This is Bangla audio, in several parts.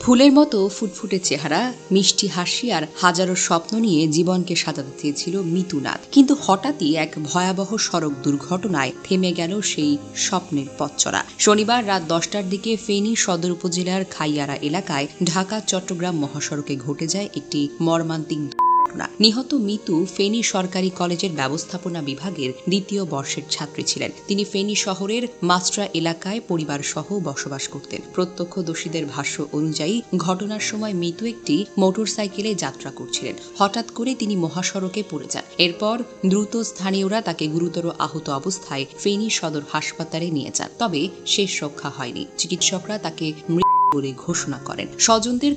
ফুলের মতো ফুটফুটে চেহারা, মিষ্টি হাসি আর হাজারো স্বপ্ন নিয়ে জীবনকে সাজাতে চেয়েছিল মিতুনাথ। কিন্তু হঠাৎই এক ভয়াবহ সড়ক দুর্ঘটনায় থেমে গেল সেই স্বপ্নের পথচড়া শনিবার রাত দশটার দিকে ফেনী সদর উপজেলার খাইয়ারা এলাকায় ঢাকা চট্টগ্রাম মহাসড়কে ঘটে যায় একটি মর্মান্তিক ঘটনা। নিহত মিতু ফেনী সরকারি কলেজের ব্যবস্থাপনা বিভাগের দ্বিতীয় বর্ষের ছাত্রী ছিলেন। তিনি ফেনী শহরের মাস্ট্রা এলাকায় পরিবার সহ বসবাস করতেন। প্রত্যক্ষদর্শীদের ভাষ্য অনুযায়ী, ঘটনার সময় মিতু একটি মোটরসাইকেলে যাত্রা করছিলেন। হঠাৎ করে তিনি মহাসড়কে পড়ে যান। এরপর দ্রুত স্থানীয়রা তাকে গুরুতর আহত অবস্থায় ফেনী সদর হাসপাতালে নিয়ে যান। তবে শেষ রক্ষা হয়নি। চিকিৎসকরা তাকে মৃত বলে ঘোষণা করেন। স্বজনদের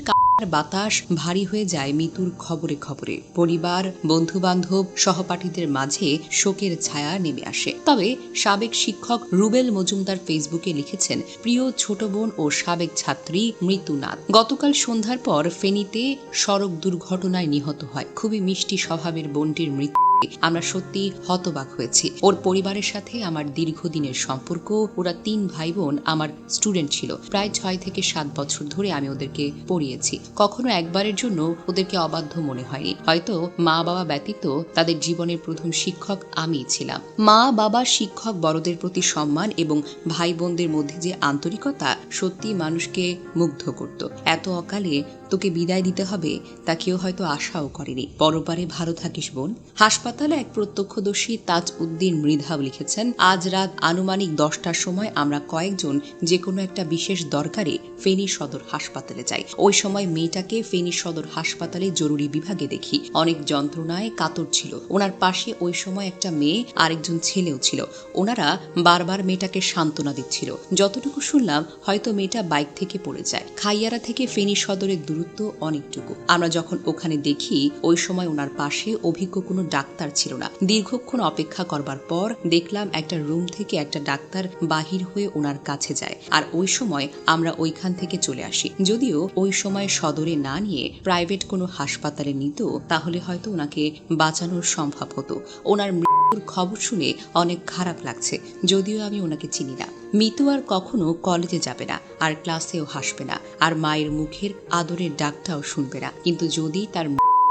বাতাস ভারী হয়ে যায় মিতুর খবরে খবরে। পরিবার বন্ধু বান্ধব সহপাঠীদের মাঝে শোকের ছায়া নেমে আসে। তবে সাবেক শিক্ষক রুবেল মজুমদার ফেসবুকে লিখেছেন, প্রিয় ছোট বোন ও সাবেক ছাত্রী মৃত্যুনাথ গতকাল সন্ধ্যার পর ফেনীতে সড়ক দুর্ঘটনায় নিহত হয়। খুবই মিষ্টি স্বভাবের বোনটির মৃত্যু আমরা সত্যি হতবাক হয়েছি। ওর পরিবারের সাথে আমার দীর্ঘদিনের সম্পর্ক, ওরা তিন ভাই বোন আমার স্টুডেন্ট ছিল। প্রায় ছয় থেকে সাত বছর ধরে আমি ওদেরকে পড়িয়েছি। কখনো একবারের জন্য ওদেরকে অবাধ্য মনে হয়নি। হয়তো মা বাবা ব্যতীত তাদের জীবনের প্রথম শিক্ষক আমিই ছিলাম। মা বাবা শিক্ষক বড়দের প্রতি সম্মান এবং ভাই বোনদের মধ্যে যে আন্তরিকতা সত্যি মানুষকে মুগ্ধ করত। এত অকালে তোকে বিদায় দিতে হবে তা কেউ হয়তো আশাও করেনি। পরপারে ভালো থাকিস বোন। হাসপাতালে এক প্রত্যক্ষদর্শী তাজ উদ্দিন মৃধাব লিখেছেন, আজ রাত আনুমানিক দশটার সময় আমরা কয়েকজন যে কোনো একটা বিশেষ দরকারে ফেনী সদর হাসপাতালে যাই। ওই সময় মেয়েটাকে ফেনী সদর হাসপাতালে জরুরি বিভাগে দেখি। অনেক যন্ত্রণায় কাতর ছিল। ওনার পাশে ওই সময় একটা মেয়ে, আরেকজন ছেলেও ছিল। ওনারা বারবার মেয়েটাকে সান্ত্বনা দিচ্ছিল। যতটুকু শুনলাম, হয়তো মেয়েটা বাইক থেকে পড়ে যায়। খাইয়ারা থেকে ফেনী সদরের দূরত্ব অনেকটুকু। আমরা যখন ওখানে দেখি, ওই সময় ওনার পাশে অভিজ্ঞ কোনো ডাক্তার ছিল না। দীর্ঘক্ষণ অপেক্ষা করবার পর দেখলাম একটা রুম থেকে একটা ডাক্তার বাহির হয়ে ওনার কাছে যায়। আর ওই সময় আমরা ওইখান থেকে চলে আসি। যদিও ওই সময় সদরে না নিয়ে প্রাইভেট কোনো হাসপাতালে নিত, তাহলে হয়তো ওনাকে বাঁচানোর সম্ভব হতো। ওনার মৃত্যুর খবর শুনে অনেক খারাপ লাগছে, যদিও আমি ওনাকে চিনি না। মিতু আর কখনো কলেজে যাবে না, আর ক্লাসেও হাসবে না, আর মায়ের মুখের আদরের ডাকটাও শুনবে না। কিন্তু যদি তার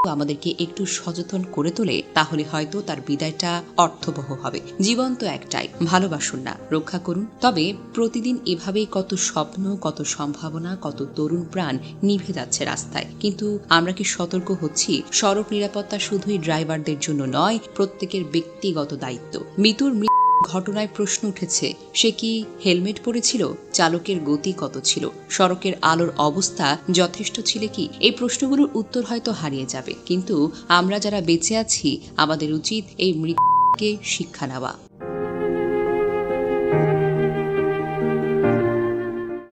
আমাদেরকে একটু সচেতন করে তোলে, তাহলে হয়তো তার বিদায়টা অর্থবহ হবে। জীবন তো একটাই, ভালোবাসুন না, রক্ষা করুন। তবে প্রতিদিন এভাবেই কত স্বপ্ন, কত সম্ভাবনা, কত তরুণ প্রাণ নিভে যাচ্ছে রাস্তায়। কিন্তু আমরা কি সতর্ক হচ্ছি? সড়ক নিরাপত্তা শুধুই ড্রাইভারদের জন্য নয়, প্রত্যেকের ব্যক্তিগত দায়িত্ব। মৃত্যু ঘটনায় প্রশ্ন উঠেছে, সে কি হেলমেট পরেছিল? চালকের গতি কত ছিল? সড়কের আলোর অবস্থা যথেষ্ট ছিল কি? এই প্রশ্নগুলোর উত্তর হয়তো হারিয়ে যাবে। কিন্তু আমরা যারা বেঁচে আছি, আমাদের উচিত এই মৃত্যুকে শিক্ষা নেওয়া।